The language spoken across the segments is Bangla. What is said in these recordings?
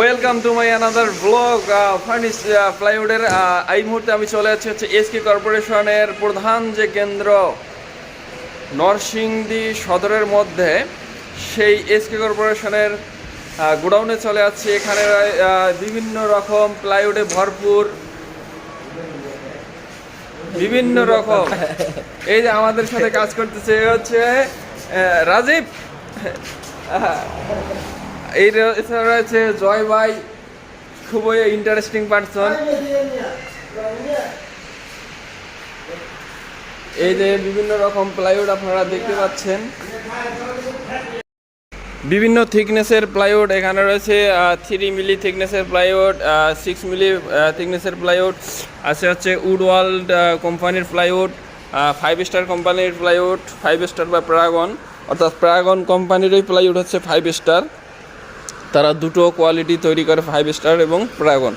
Welcome to my another blog furnish প্লাইউডের এই মুহূর্তে আমি চলে যাচ্ছি হচ্ছে এসকে কর্পোরেশনের প্রধান যে কেন্দ্র নরসিংদী সদরের মধ্যে, সেই এসকে কর্পোরেশনের গোডাউনে চলে যাচ্ছি এখানে বিভিন্ন রকম প্লাইউডে ভরপুর, বিভিন্ন রকম। এই যে আমাদের সাথে কাজ করতেছে হচ্ছে রাজীব। এই এছাড়া রয়েছে জয় ভাই খুবই ইন্টারেস্টিং পার্সন এই যে বিভিন্ন রকম প্লাইউড আপনারা দেখতে পাচ্ছেন। বিভিন্ন থিকনেসের প্লাইউড এখানে রয়েছে থ্রি মিলি থিকনেসের প্লাইউড সিক্স মিলি থিকনেসের প্লাইউড আছে হচ্ছে উড ওয়ার্ল্ড কোম্পানির প্লাইউড ফাইভ স্টার কোম্পানির প্লাইউড ফাইভ স্টার বা প্রাগন অর্থাৎ প্রাগন কোম্পানির ওই প্লাইউড হচ্ছে ফাইভ স্টার তারা দুটো কোয়ালিটি তৈরি করে ফাইভ স্টার এবং প্রাগন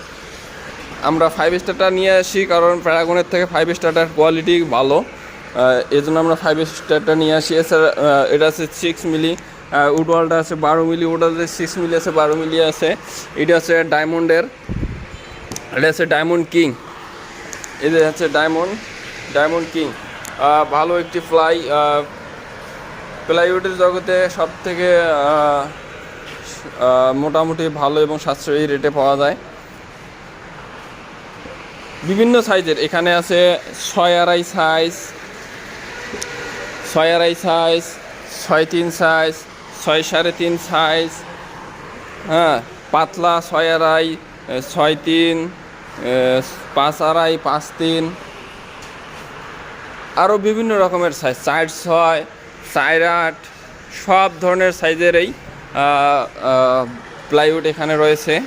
আমরা ফাইভ স্টারটা নিয়ে আসি কারণ প্যারাগনের থেকে ফাইভ স্টারটার কোয়ালিটি ভালো। এই জন্য আমরা ফাইভ স্টারটা নিয়ে আসি। এছাড়া এটা আছে সিক্স মিলি উডওয়ালটা আছে বারো মিলি উডওয়ালটা সিক্স মিলি আছে, বারো মিলি আছে। এটা আছে ডায়মন্ডের এটা আছে ডায়মন্ড কিং এটা হচ্ছে ডায়মন্ড ডায়মন্ড কিং ভালো একটি ফ্লাই প্লাইউডের জগতে সব থেকে মোটামুটি ভালো এবং সাশ্রয়ী রেটে পাওয়া যায়। বিভিন্ন সাইজের এখানে আছে ছয় আড়াই সাইজ ছয় আড়াই সাইজ ছয় তিন সাইজ ছয় সাড়ে তিন সাইজ হ্যাঁ পাতলা ছয় আড়াই, ছয় তিন পাঁচ আড়াই, পাঁচ তিন। আরও বিভিন্ন রকমের সাইজ চার ছয়, চার আট, সব ধরনের সাইজেরই প্লাইউড এখানে রয়েছে।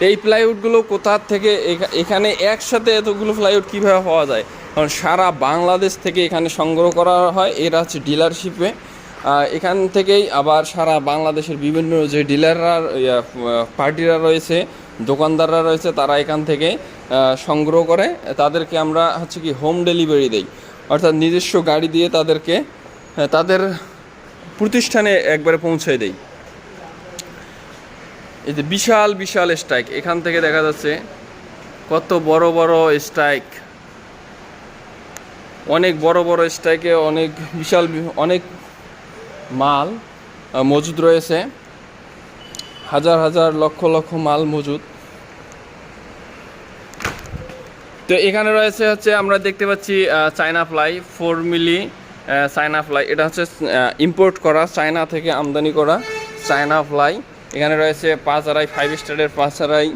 এই প্লাইউডগুলো কোথার থেকে এখা- এখানে একসাথে এতগুলো প্লাইউড কীভাবে পাওয়া যায়? কারণ সারা বাংলাদেশ থেকে এখানে সংগ্রহ করা হয়, এরা হচ্ছে ডিলারশিপে এখান থেকেই আবার সারা বাংলাদেশের বিভিন্ন যে ডিলাররা পার্টিরা রয়েছে, দোকানদাররা রয়েছে, তারা এখান থেকে সংগ্রহ করে। তাদেরকে আমরা হচ্ছে কি হোম ডেলিভারি দেই। অর্থাৎ নিজস্ব গাড়ি দিয়ে তাদেরকে তাদের প্রতিষ্ঠানে একবারে পৌঁছে দেই। এই যে বিশাল বিশাল স্ট্রাইক এখান থেকে দেখা যাচ্ছে কত বড় বড় স্ট্রাইক অনেক বড় বড় স্ট্রাইকে অনেক বিশাল, অনেক মাল মজুদ রয়েছে। হাজার হাজার, লক্ষ লক্ষ মাল মজুদ। তো এখানে রয়েছে হচ্ছে আমরা দেখতে পাচ্ছি China ply four milli China ply এটা হচ্ছে ইম্পোর্ট করা চায়না থেকে আমদানি করা চায়না ফ্লাই এখানে রয়েছে পাঁচ আড়াই ফাইভ স্টারের পাঁচ আড়াই।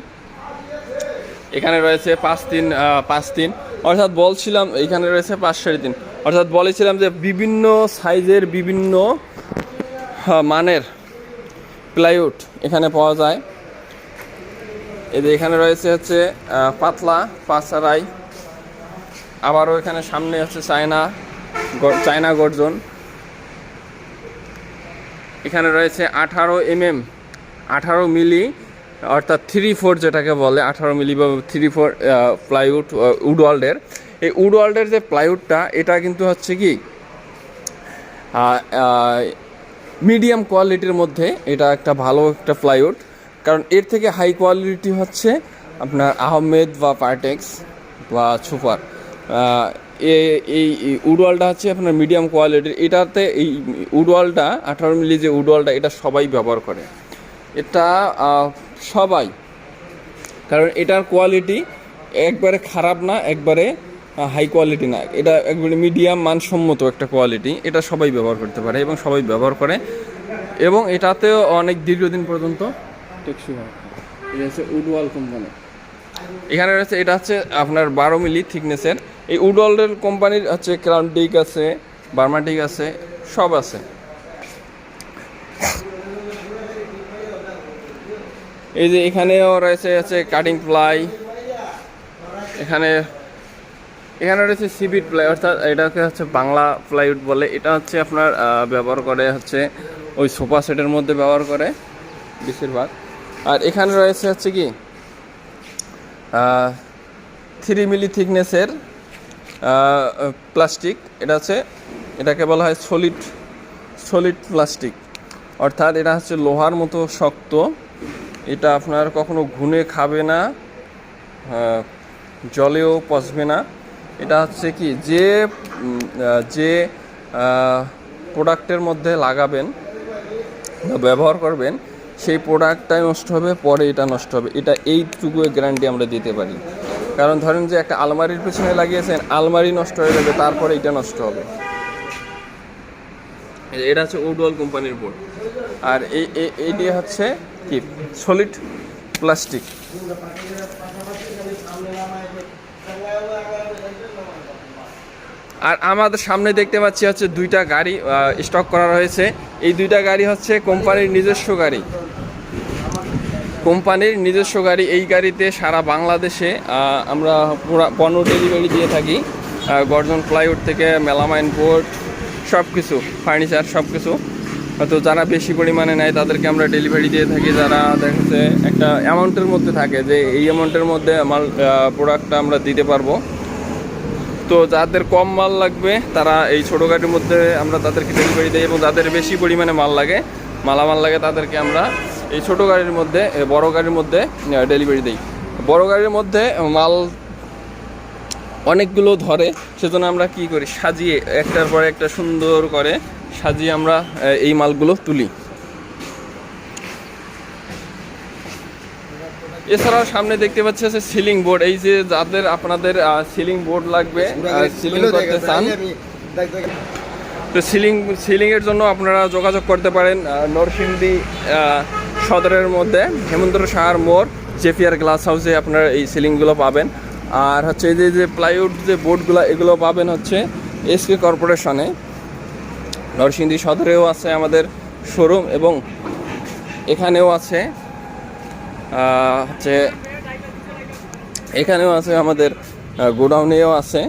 এখানে রয়েছে পাঁচ তিন পাঁচ তিন। অর্থাৎ বলছিলাম, এখানে রয়েছে পাঁচ সাড়ে তিন। অর্থাৎ বলেছিলাম যে বিভিন্ন সাইজের বিভিন্ন মানের প্লাইউড এখানে পাওয়া যায়। এই যে এখানে রয়েছে হচ্ছে পাতলা, পাঁচ আড়াই। আবারও এখানে সামনে হচ্ছে চায়না চায়না গর্জন এখানে রয়েছে আঠারো এমএম, আঠারো মিলি, অর্থাৎ থ্রি ফোর যেটাকে বলে, আঠারো মিলি বা থ্রি ফোর প্লাইউড উডওয়ার্ল্ডের এই উডওয়ার্ল্ডের যে প্লাইউডটা, এটা কিন্তু হচ্ছে কি মিডিয়াম কোয়ালিটির মধ্যে এটা একটা ভালো একটা প্লাইউড। কারণ এর থেকে হাই কোয়ালিটি হচ্ছে আপনার আহমেদ বা পার্টেক্স বা সুপার এই উডওয়ালটা হচ্ছে আপনার মিডিয়াম কোয়ালিটির এটাতে এই উডওয়ালটা, আঠারো মিলি যে উডওয়ালটা, এটা সবাই ব্যবহার করে। এটা সবাই। কারণ এটার কোয়ালিটি একবারে খারাপ না, একবারে হাই কোয়ালিটি না। এটা একবারে মিডিয়াম মানসম্মত একটা কোয়ালিটি এটা সবাই ব্যবহার করতে পারে এবং সবাই ব্যবহার করে। এবং এটাতেও অনেক দীর্ঘদিন পর্যন্ত টেকসই হয়। এটা হচ্ছে উডওয়াল কোম্পানি এখানে রয়েছে, এটা হচ্ছে আপনার বারো মিলি থিকনেসের এই উডওয়ালের কোম্পানির হচ্ছে ক্রাউন্ডিক আছে বার্মাটিক আছে, সব আছে। এই যে এখানেও রয়েছে হচ্ছে কাটিং প্লাই, এখানে এখানে রয়েছে সিবিট প্লাই, অর্থাৎ এটাকে হচ্ছে বাংলা প্লাইউড বলে। এটা হচ্ছে আপনার ব্যবহার করে হচ্ছে ওই সোফা সেটের মধ্যে ব্যবহার করে বেশিরভাগ। আর এখানে রয়েছে হচ্ছে কি থ্রি মিলি থিকনেসের প্লাস্টিক, এটা হচ্ছে, এটাকে বলা হয় সলিড সলিড প্লাস্টিক। অর্থাৎ এটা হচ্ছে লোহার মতো শক্ত। এটা আপনার কখনো ঘুনে খাবে না জলেও পচবে না। এটা হচ্ছে কি, যে যে প্রোডাক্টের মধ্যে লাগাবেন ব্যবহার করবেন, সেই প্রোডাক্টটাই নষ্ট হবে, পরে এটা নষ্ট হবে। এটা এইটুকু গ্যারান্টি আমরা দিতে পারি। কারণ ধরেন যে একটা আলমারির পেছনে লাগিয়েছেন, আলমারি নষ্ট হয়ে যাবে, তারপরে এটা নষ্ট হবে। এটা হচ্ছে উডওয়াল কোম্পানির বোর্ড আর এই- এইটি হচ্ছে কি? সলিড প্লাস্টিক আর আমাদের সামনে দেখতে পাচ্ছি হচ্ছে দুইটা গাড়ি স্টক করা রয়েছে। এই দুইটা গাড়ি হচ্ছে কোম্পানির নিজস্ব গাড়ি। কোম্পানির নিজস্ব গাড়ি, এই গাড়িতে সারা বাংলাদেশে আমরা পণ্য ডেলিভারি দিয়ে থাকি। গর্জন প্লাইউড থেকে মেলামাইন বোর্ড সব কিছু ফার্নিচার সব কিছু তো যারা বেশি পরিমাণে নেয়, তাদেরকে আমরা ডেলিভারি দিয়ে থাকি। যারা দেখা একটা অ্যামাউন্টের মধ্যে থাকে যে, এই অ্যামাউন্টের মধ্যে মাল প্রোডাক্টটা আমরা দিতে পারব। তো যাদের কম মাল লাগবে, তারা এই ছোটো গাড়ির মধ্যে আমরা তাদেরকে ডেলিভারি দিই এবং যাদের বেশি পরিমাণে মাল লাগে, মালামাল লাগে, তাদেরকে আমরা এই ছোটো গাড়ির মধ্যে বড় গাড়ির মধ্যে ডেলিভারি দিই। বড় গাড়ির মধ্যে মাল অনেকগুলো ধরে সেজন্য আমরা কি করি সাজিয়ে একটার পর একটা সুন্দর করে সাজিয়ে আমরা এই মালগুলো তুলি। এছাড়াও সামনে দেখতে পাচ্ছি আছে সিলিং বোর্ড এই যে যাদের আপনাদের সিলিং বোর্ড লাগবে সিলিং করতে চান তো সিলিং সিলিংয়ের জন্য আপনারা যোগাযোগ করতে পারেন নরসিংদী সদরের মধ্যে হেমন্ত সাহার মোড়, জেফিয়ার গ্লাস হাউসে আপনার এই সিলিংগুলো পাবেন। আর হচ্ছে এই যে যে প্লাইউড যে বোর্ডগুলো এগুলো পাবেন হচ্ছে এসকে কর্পোরেশনে নরসিংদী সদরেও আছে আমাদের শোরুম এবং এখানেও আছে হচ্ছে এখানেও আছে আমাদের গোডাউনেও আছে।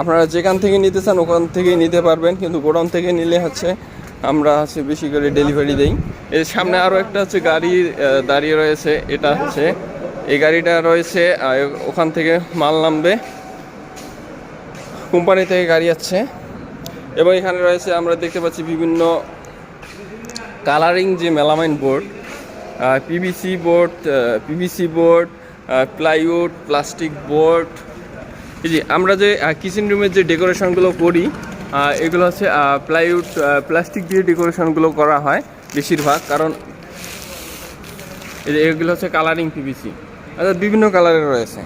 আপনারা যেখান থেকে নিতে চান ওখান থেকেই নিতে পারবেন, কিন্তু গোডাউন থেকে নিলে হচ্ছে আমরা হচ্ছে বেশি করে ডেলিভারি দেই। এর সামনে আরও একটা হচ্ছে গাড়ি দাঁড়িয়ে রয়েছে, এটা হচ্ছে, এই গাড়িটা রয়েছে ওখান থেকে মাল নামবে, কোম্পানি থেকে গাড়ি আছে এবং এখানে রয়েছে, আমরা দেখতে পাচ্ছি বিভিন্ন কালারিং যে melamine board PVC board PVC board plywood plastic board, এই যে আমরা যে কিচেন রুমের যে ডেকোরেশনগুলো করি এগুলো হচ্ছে প্লাইউড প্লাস্টিক দিয়ে ডেকোরেশনগুলো করা হয় বেশিরভাগ, কারণ এগুলো হচ্ছে কালারিং পিভিসি অর্থাৎ বিভিন্ন কালারের রয়েছে।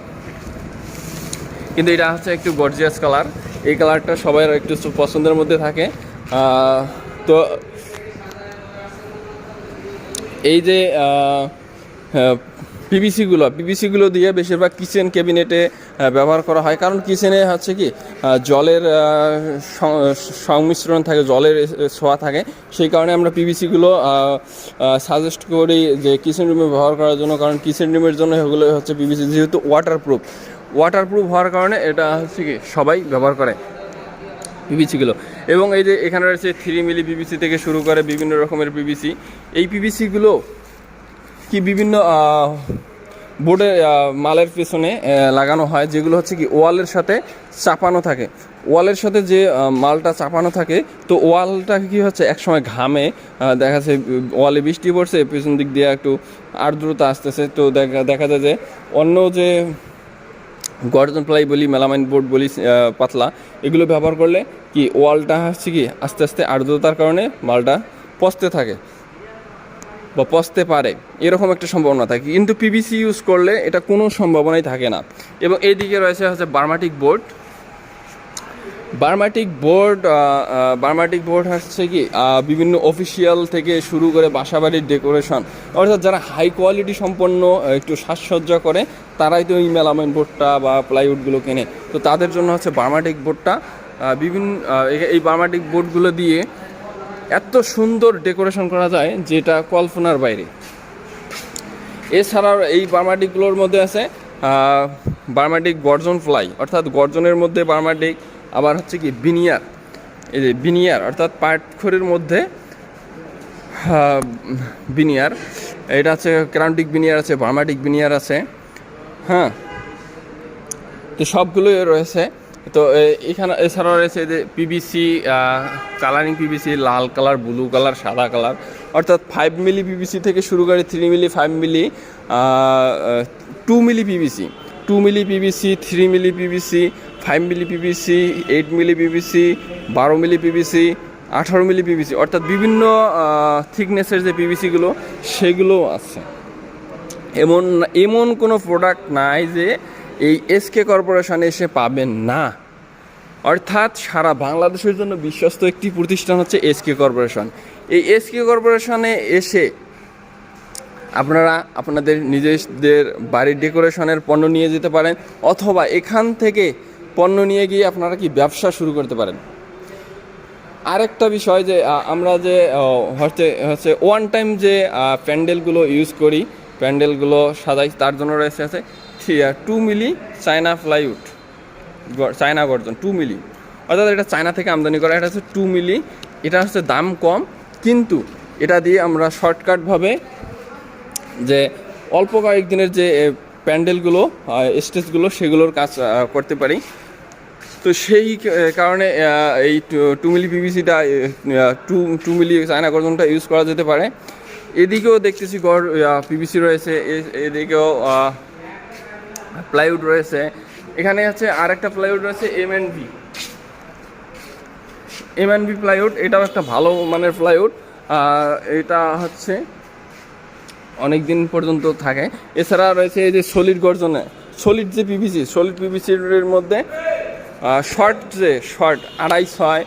কিন্তু এটা হচ্ছে একটু গর্জিয়াস কালার এই কালারটা সবাই একটু পছন্দের মধ্যে থাকে। তো এই যে পিভিসিগুলো পিভিসিগুলো দিয়ে বেশিরভাগ কিচেন ক্যাবিনেটে ব্যবহার করা হয়। কারণ কিচেনে হচ্ছে কি জলের সংমিশ্রণ থাকে, জলের ছোঁয়া থাকে। সেই কারণে আমরা পিভিসিগুলো সাজেস্ট করি যে কিচেন রুমে ব্যবহার করার জন্য। কারণ কিচেন রুমের জন্য এগুলো হচ্ছে পিভিসি যেহেতু ওয়াটারপ্রুফ ওয়াটারপ্রুফ হওয়ার কারণে এটা হচ্ছে কি, সবাই ব্যবহার করে পিভিসিগুলো এবং এই যে এখানে রয়েছে থ্রি মিলি পিবিসি থেকে শুরু করে বিভিন্ন রকমের পিভিসি এই পিভিসিগুলো কি বিভিন্ন বোর্ডে মালের পেছনে লাগানো হয়, যেগুলো হচ্ছে কি ওয়ালের সাথে চাপানো থাকে। ওয়ালের সাথে যে মালটা চাপানো থাকে, তো ওয়ালটা কি হচ্ছে, একসময় ঘামে দেখা যাচ্ছে ওয়ালে বৃষ্টি পড়ছে, পেছন দিক দিয়ে একটু আর্দ্রতা আসতেছে, তো দেখা দেখা যায় যে অন্য যে গর্জন প্লাই বলি, মেলামাইন বোর্ড বলি পাতলা, এগুলো ব্যবহার করলে কি ওয়ালটা হচ্ছে কি, আস্তে আস্তে আর্দ্রতার কারণে মালটা পচতে থাকে। বা পচতে পারে, এরকম একটা সম্ভাবনা থাকে। কিন্তু পিভিসি ইউজ করলে এটা কোনো সম্ভাবনাই থাকে না। এবং এইদিকে রয়েছে হচ্ছে Burma teak board Burma teak board Burma teak board হচ্ছে কি বিভিন্ন অফিসিয়াল থেকে শুরু করে বাসাবাড়ির ডেকোরেশন অর্থাৎ যারা হাই কোয়ালিটি সম্পন্ন একটু সাজসজ্জা করে, তারাই তো এই মেলামাইন বোর্ডটা বা প্লাইউডগুলো কেনে। তো তাদের জন্য হচ্ছে বার্মাটিক বোর্ডটা বিভিন্ন এই বার্মাটিক বোর্ডগুলো দিয়ে এত সুন্দর ডেকোরেশন করা যায় যেটা কল্পনার বাইরে। এছাড়াও এই বার্মাটিকগুলোর মধ্যে আছে বার্মাটিক গর্জন ফ্লাই, অর্থাৎ গর্জনের মধ্যে বার্মাটিক আবার হচ্ছে কি বিনিয়ার, এই যে বিনিয়ার, অর্থাৎ পাটখড়ির মধ্যে বিনিয়ার, এটা আছে ক্রান্টিক বিনিয়ার আছে বার্মাটিক বিনিয়ার আছে হ্যাঁ। তো সবগুলোই রয়েছে। তো এখানে এছাড়াও রয়েছে যে পিবিসি কালারিং পিবিসি লাল কালার ব্লু কালার সাদা কালার অর্থাৎ ফাইভ মিলি পিবিসি থেকে শুরু করে three milli five milli two milli PVC two milli PVC three milli PVC five milli PVC eight milli PVC বারো মিলি পিবিসি আঠারো মিলি পিবিসি অর্থাৎ বিভিন্ন থিকনেসের যে পিবিসিগুলো সেগুলোও আছে এমন এমন কোনো প্রোডাক্ট নাই যে এই এসকে কর্পোরেশনে এসে পাবেন না। অর্থাৎ সারা বাংলাদেশের জন্য বিশ্বস্ত একটি প্রতিষ্ঠান হচ্ছে এসকে কর্পোরেশন এই এসকে কর্পোরেশনে এসে আপনারা আপনাদের নিজেদের বাড়ির ডেকোরেশনের পণ্য নিয়ে যেতে পারেন, অথবা এখান থেকে পণ্য নিয়ে গিয়ে আপনারা কি ব্যবসা শুরু করতে পারেন। আরেকটা বিষয় যে আমরা যে হচ্ছে হচ্ছে ওয়ান টাইম যে প্যান্ডেলগুলো ইউজ করি, প্যান্ডেলগুলো সাজাই, তার জন্য রয়েছে আছে two milli China plywood China গর্জন টু মিলি অর্থাৎ এটা চায়না থেকে আমদানি করা, এটা হচ্ছে টু মিলি এটা হচ্ছে দাম কম, কিন্তু এটা দিয়ে আমরা শর্টকাটভাবে যে অল্প কয়েকদিনের যে প্যান্ডেলগুলো স্টেজগুলো সেগুলোর কাজ করতে পারি। তো সেই কারণে এই টু মিলি পিভিসিটা টু টু মিলি চায়না গর্জনটা ইউজ করা যেতে পারে। এদিকেও দেখতেছি গড় পিভিসি রয়েছে। এদিকেও প্লাইউড রয়েছে। এখানে হচ্ছে আর একটা প্লাইউড রয়েছে M N V M N V plywood, এটাও একটা ভালো মানের প্লাইউড। এটা হচ্ছে অনেক দিন পর্যন্ত থাকে। এছাড়া রয়েছে এই যে সলিড গর্জনে, সলিড যে পিভিসি সলিড পিভিসির মধ্যে শর্ট যে, শর্ট আড়াই ছয়,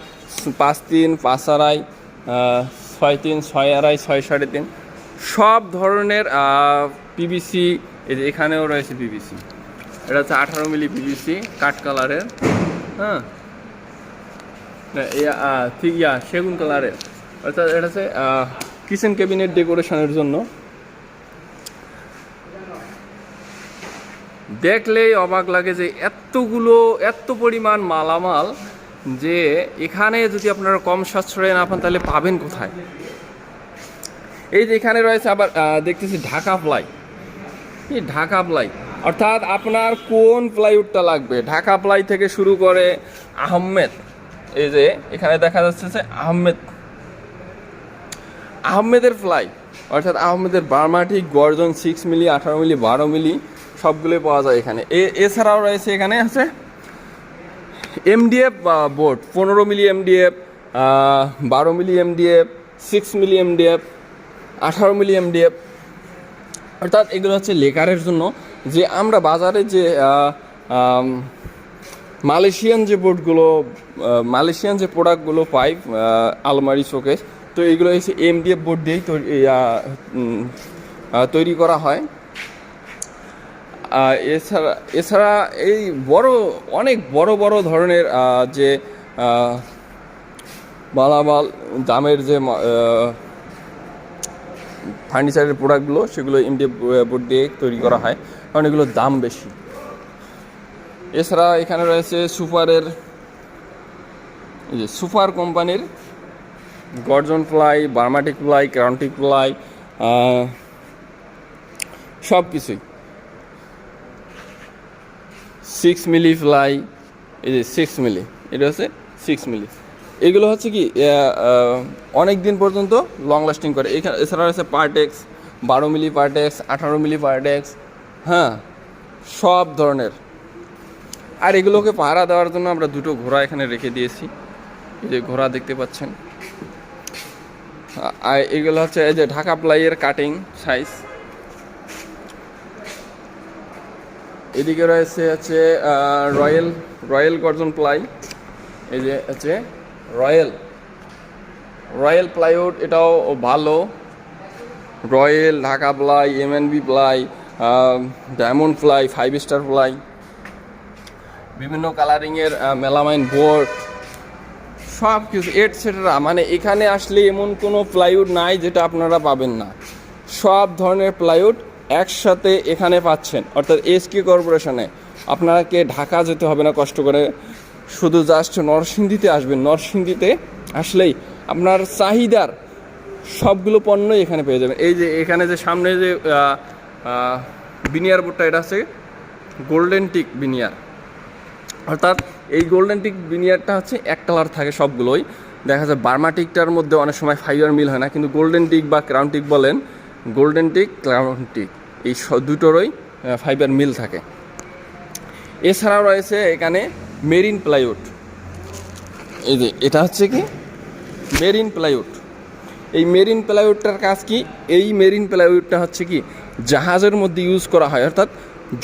পাঁচ তিন, পাঁচ আড়াই ছয় তিন, ছয় আড়াই, ছয় সাড়ে তিন, সব ধরনের পিভিসি এখানেও রয়েছে পিভিসি এটা হচ্ছে আঠারো মিলি পিভিসি কাঠ কালারের হ্যাঁ? ঠিক, ইয়া, সেগুন কালারের। অর্থাৎ এটা হচ্ছে কিচেন ক্যাবিনেট ডেকোরেশনের জন্য। দেখলেই অবাক লাগে যে এতগুলো, এত পরিমাণ মালামাল যে এখানে যদি আপনারা কম সাশ্রয় না পান, তাহলে পাবেন কোথায়? এই যে এখানে রয়েছে আবার দেখতেছি ঢাকা ফ্লাই ঢাকা প্লাই অর্থাৎ আপনার কোন প্লাইউডটা লাগবে? ঢাকা প্লাই থেকে শুরু করে আহমেদ, এই যে এখানে দেখা যাচ্ছে যে আহমেদ, আহমেদের ফ্লাই অর্থাৎ আহমেদের বার্মাটিক গর্জন সিক্স মিলি আঠারো মিলি বারো মিলি সবগুলোই পাওয়া যায় এখানে। এ- এছাড়াও রয়েছে এখানে আছে এমডিএফ বোর্ড পনেরো মিলি এমডিএফ বারো milli MDF six milli MDF আঠারো মিলি এমডিএফ অর্থাৎ এগুলো হচ্ছে লেকারের জন্য যে আমরা বাজারে যে মালয়েশিয়ান যে বোর্ডগুলো মালয়েশিয়ান যে প্রোডাক্টগুলো পাই আলমারি, শোকেস, তো এগুলো হচ্ছে এমডিএফ বোর্ড দিয়েই তৈরি করা হয়। এছাড়া এছাড়া এই বড়, অনেক বড় বড় ধরনের যে মালামাল, দামের যে ফার্নিচারের প্রোডাক্টগুলো সেগুলো এমডিএফ বোর্ড দিয়ে তৈরি করা হয়, কারণ এগুলোর দাম বেশি। এছাড়া এখানে রয়েছে সুপারের যে সুপার কোম্পানির গর্জন প্লাই, বার্মাটিক প্লাই ক্রান্টিক প্লাই সব কিছুই সিক্স মিলি ফ্লাই এই যে সিক্স মিলি এটা হচ্ছে সিক্স মিলি এগুলো হচ্ছে কি অনেক দিন পর্যন্ত লং লাস্টিং করে। এখানে এছাড়া রয়েছে পার্টেক্স বারো মিলি পার্টেক্স আঠারো মিলি পার্টেক্স হ্যাঁ সব ধরনের। আর এগুলোকে পাহারা দেওয়ার জন্য আমরা দুটো ঘোড়া এখানে রেখে দিয়েছি। এই যে ঘোড়া দেখতে পাচ্ছেন। আর এগুলো হচ্ছে এই যে ঢাকা প্লাইয়ের কাটিং সাইজ এদিকে রয়েছে হচ্ছে রয়্যাল রয়্যাল গর্জন প্লাই। এই যে হচ্ছে রয়্যাল রয়্যাল প্লাইউড এটাও ভালো। Royal Dhaka ply MNB ply diamond ply, five star ply. বিভিন্ন কালারিংয়ের মেলামাইন বোর্ড। সব কিছু এটসেট্রা মানে এখানে আসলে এমন কোনো প্লাইউড নাই যেটা আপনারা পাবেন না। সব ধরনের প্লাইউড একসাথে এখানে পাচ্ছেন। অর্থাৎ এসকে কর্পোরেশনে। আপনাকে ঢাকা যেতে হবে না কষ্ট করে। শুধু জাস্ট নরসিংদীতে আসবেন। নরসিংদীতে আসলেই আপনার চাহিদার সবগুলো পণ্যই এখানে পেয়ে যাবেন। এই যে এখানে যে সামনে যে বিনিয়ার বোর্ডটা, এটা হচ্ছে গোল্ডেন টিক বিনিয়ার অর্থাৎ এই গোল্ডেন টিক বিনিয়ারটা হচ্ছে এক কালার থাকে সবগুলোই। দেখা যায় বার্মাটিকটার মধ্যে অনেক সময় ফাইবার মিল হয় না, কিন্তু গোল্ডেন টিক বা ক্রাউন টিক বলেন গোল্ডেন টিক ক্রাউন টিক এই দুটোরই ফাইবার মিল থাকে। এছাড়াও রয়েছে এখানে মেরিন প্লাইউড। এই যে, এটা হচ্ছে কি? Marine plywood. এই মেরিন প্লাইউডটার কাজ কি? এই মেরিন প্লাইউডটা হচ্ছে কি? জাহাজের মধ্যে ইউজ করা হয়, অর্থাৎ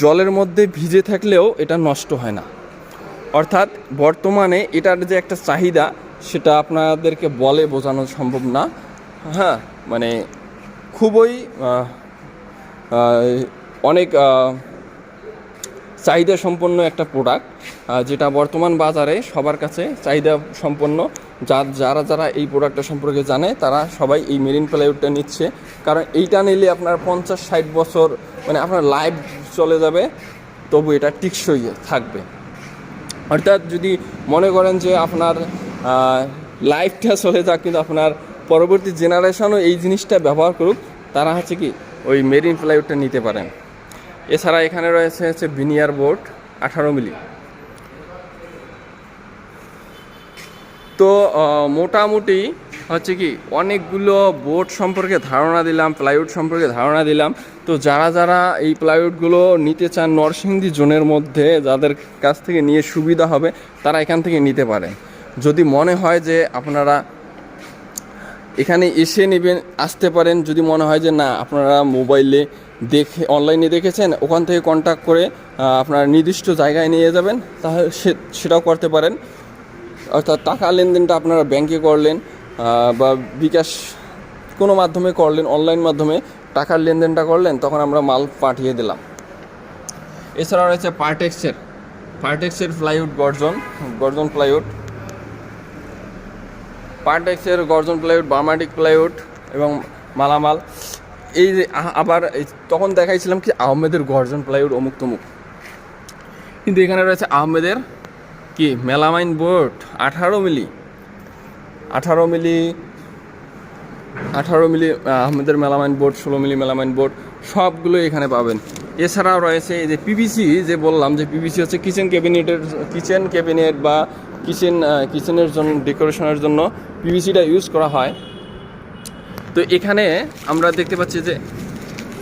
জলের মধ্যে ভিজে থাকলেও এটা নষ্ট হয় না। অর্থাৎ বর্তমানে এটার যে একটা চাহিদা, সেটা আপনাদেরকে বলে বোঝানো সম্ভব না। হ্যাঁ মানে খুবই অনেক চাহিদা সম্পন্ন একটা প্রোডাক্ট যেটা বর্তমান বাজারে সবার কাছে চাহিদা সম্পন্ন। যা যারা যারা এই প্রোডাক্টটা সম্পর্কে জানে, তারা সবাই এই মেরিন প্লাইউডটা নিচ্ছে। কারণ এইটা নিলে আপনার পঞ্চাশ, ষাট বছর মানে আপনার লাইফ চলে যাবে, তবু এটা টিকসই থাকবে। অর্থাৎ যদি মনে করেন যে আপনার লাইফটা চলে যাক, কিন্তু আপনার পরবর্তী জেনারেশনও এই জিনিসটা ব্যবহার করুক, তারা হচ্ছে কি ওই মেরিন প্লাইউডটা নিতে পারেন। এছাড়া এখানে রয়েছে হচ্ছে বিনিয়ার বোর্ড আঠারো মিলি। তো মোটামুটি হচ্ছে কি, অনেকগুলো বোর্ড সম্পর্কে ধারণা দিলাম প্লাইউড সম্পর্কে ধারণা দিলাম। তো যারা যারা এই প্লাইউডগুলো নিতে চান নরসিংদী জোনের মধ্যে, যাদের কাছ থেকে নিয়ে সুবিধা হবে, তারা এখান থেকে নিতে পারে যদি মনে হয় যে আপনারা এখানে এসে নেবেন, আসতে পারেন। যদি মনে হয় যে না, আপনারা মোবাইলে দেখে অনলাইনে দেখেছেন, ওখান থেকে কন্ট্যাক্ট করে আপনার নির্দিষ্ট জায়গায় নিয়ে যাবেন, তাহলে সেটাও করতে পারেন। অর্থাৎ টাকা লেনদেনটা আপনারা ব্যাংকে করলেন বা বিকাশ কোনো মাধ্যমে করলেন অনলাইন মাধ্যমে টাকার লেনদেনটা করলেন, তখন আমরা মাল পাঠিয়ে দিলাম। এছাড়া রয়েছে পার্টেক্সের পার্টেক্সের প্লাইউড গর্জন গর্জন প্লাইউড পার্টেক্সের গর্জন প্লাইউড বার্মাটিক প্লাইউড এবং মালামাল। এই যে আবার তখন দেখাইছিলাম কি আহমেদের গর্জন প্লাইউড অমুক তমুক। কিন্তু এখানে রয়েছে আহমেদের কি মেলামাইন বোর্ড, আঠারো মিলি আঠারো মিলি আঠারো মিলি আহমেদের মেলামাইন বোর্ড, ষোলো মিলি মেলামাইন বোর্ড, সবগুলো এখানে পাবেন। এছাড়াও রয়েছে এই যে পিভিসি যে বললাম যে পিভিসি হচ্ছে কিচেন ক্যাবিনেটের, কিচেন ক্যাবিনেট বা কিচেন কিচেনের জন্য, ডেকোরেশনের জন্য পিভিসিটা ইউজ করা হয়। তো এখানে আমরা দেখতে পাচ্ছি যে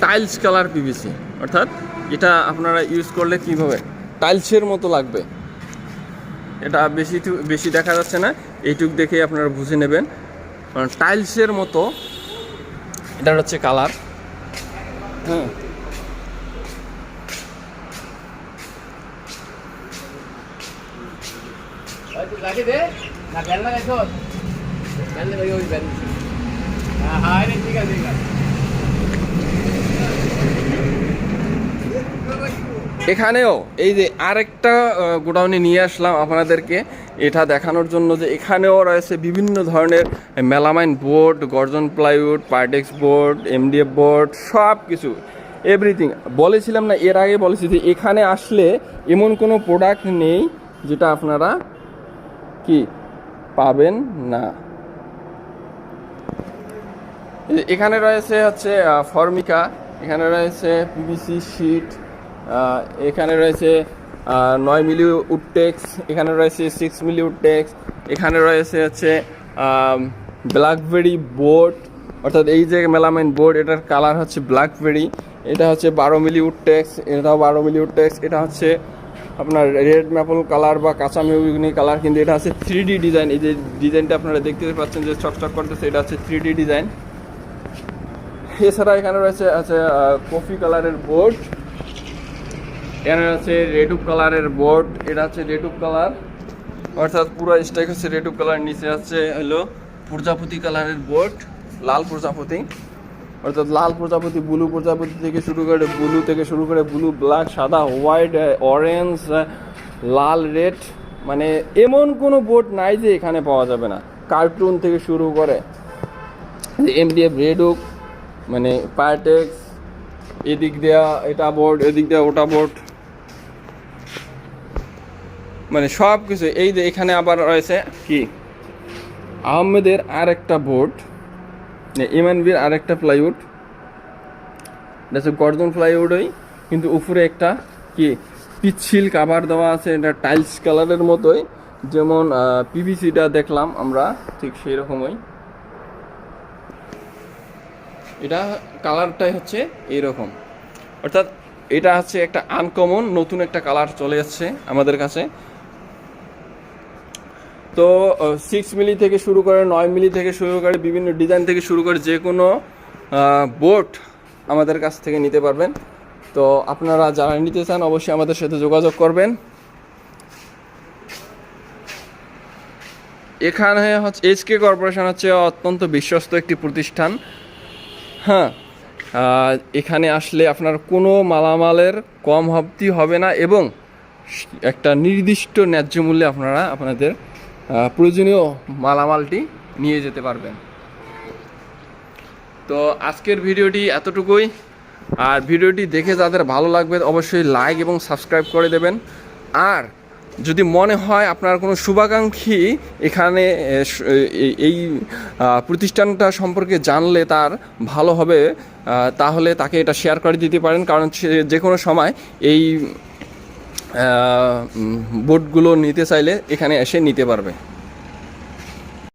টাইলস কালার পিভিসি অর্থাৎ এটা আপনারা ইউজ করলে কীভাবে? টাইলসের মতো লাগবে। এটা বেশি বেশি দেখা যাচ্ছে না, এইটুক দেখে আপনারা বুঝে নেবেন। কারণ টাইলসের মতো এটা হচ্ছে কালার হ্যাঁ Lagi deh. এখানেও এই যে আরেকটা গোডাউনে নিয়ে আসলাম আপনাদেরকে। এটা দেখানোর জন্য যে এখানেও রয়েছে বিভিন্ন ধরনের মেলামাইন বোর্ড, গর্জন plywood, Partex board, MDF board সব কিছু এভরিথিং। বলেছিলাম না, এর আগে বলেছি যে এখানে আসলে এমন কোনো প্রোডাক্ট নেই যেটা আপনারা কি পাবেন না। এখানে রয়েছে হচ্ছে ফর্মিকা, এখানে রয়েছে পিভিসি শিট এখানে রয়েছে নয় মিলি উডটেক্স এখানে রয়েছে সিক্স মিলি উডটেক্স এখানে রয়েছে হচ্ছে ব্ল্যাকবেরি বোর্ড অর্থাৎ এই যে মেলামাইন বোর্ড এটার কালার হচ্ছে ব্ল্যাকবেরি এটা হচ্ছে বারো মিলি উডটেক্স এটাও বারো মিলি উডটেক্স এটা হচ্ছে আপনার রেড ম্যাপল কালার বা কাঁচা মেগুনি কালার কিন্তু এটা হচ্ছে থ্রি ডিজাইন এই যে ডিজাইনটা আপনারা দেখতে পাচ্ছেন যে চকচক করতেছে, এটা হচ্ছে থ্রি ডিজাইন এছাড়া এখানে রয়েছে, আছে কফি কালারের বোর্ড এখানে আছে রেডুপ কালারের বোর্ড এটা হচ্ছে রেডুপ কালার অর্থাৎ পুরো স্টাইক হচ্ছে রেডুপ কালার নিচে আছে হলো প্রজাপতি কালারের বোর্ড লাল প্রজাপতি, অর্থাৎ লাল প্রজাপতি ব্লু প্রজাপতি থেকে শুরু করে ব্লু থেকে শুরু করে ব্লু ব্ল্যাক সাদা হোয়াইট অরেঞ্জ লাল রেড মানে এমন কোনো বোর্ড নাই যে এখানে পাওয়া যাবে না। কার্টুন থেকে শুরু করে এমডিএফ রেডুক মানে পার্টেক্স এদিক দেয়া এটা বোর্ড এদিক দেয়া ওটা বোর্ড মানে সব কিছু এই যে এখানে আবার রয়েছে কি? আহমেদের আর একটা বোর্ড এমএনবির আর একটা প্লাইউড এটা হচ্ছে গর্জন প্লাইউডই কিন্তু উপরে একটা কি? পিচ্ছিল কাভার দেওয়া আছে, এটা টাইলস কালারের মতোই। যেমন পিভিসিটা দেখলাম আমরা, ঠিক সেই রকমই এটা কালারটাই হচ্ছে এইরকম। অর্থাৎ এটা হচ্ছে একটা আনকমন নতুন একটা কালার চলে যাচ্ছে আমাদের কাছে। তো সিক্স মিলি থেকে শুরু করে নয় মিলি থেকে শুরু করে বিভিন্ন ডিজাইন থেকে শুরু করে যে কোনো বোট আমাদের কাছ থেকে নিতে পারবেন। তো, আপনারা যারা নিতে চান অবশ্যই আমাদের সাথে যোগাযোগ করবেন। এখানে হচ্ছে এইচকে কর্পোরেশন হচ্ছে অত্যন্ত বিশ্বস্ত একটি প্রতিষ্ঠান। হ্যাঁ এখানে আসলে আপনার কোনো মালামালের কম হবতি হবে না এবং একটা নির্দিষ্ট ন্যায্য মূল্যে আপনারা আপনাদের প্রয়োজনীয় মালামালটি নিয়ে যেতে পারবেন। তো আজকের ভিডিওটি এতটুকুই। আর ভিডিওটি দেখে যাদের ভালো লাগবে অবশ্যই লাইক এবং সাবস্ক্রাইব করে দেবেন। আর যদি মনে হয় আপনার কোনো শুভাকাঙ্ক্ষী এখানে এই- প্রতিষ্ঠানটা সম্পর্কে জানলে তার ভালো হবে তাহলে তাকে এটা শেয়ার করে দিতে পারেন। কারণ যে কোনো সময় এই বোর্ডগুলো নিতে চাইলে এখানে এসে নিতে পারবে।